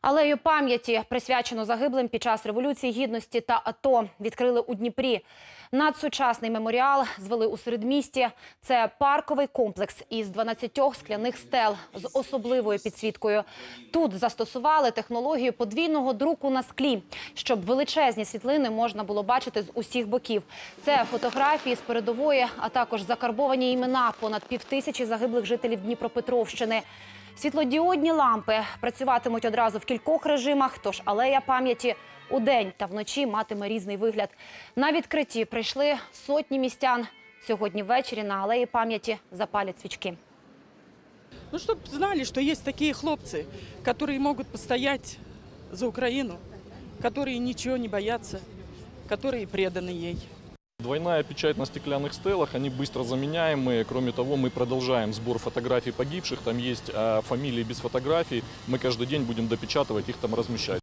Алею пам'яті присвячено загиблим під час революції гідності та АТО відкрили у Дніпрі. Надсучасний меморіал звели у середмісті. Це парковий комплекс із 12 скляних стел з особливою підсвіткою. Тут застосували технологію подвійного друку на склі, щоб величезні світлини можна було бачити з усіх боків. Це фотографії з передової, а також закарбовані імена понад півтисячі загиблих жителів Дніпропетровщини. Світлодіодні лампи працюватимуть одразу в кількох режимах, тож алея пам'яті у день та вночі матиме різний вигляд. На відкритті прийшли сотні містян. Сьогодні ввечері на алеї пам'яті запалять свічки. Ну, чтобы знали, что есть такие хлопцы, которые могут постоять за Украину, которые ничего не боятся, которые преданы ей. Двойная печать на стеклянных стелах, они быстро заменяемые. Кроме того, мы продолжаем сбор фотографий погибших. Там есть а, фамилии без фотографий. Мы каждый день будем допечатывать, их там размещать.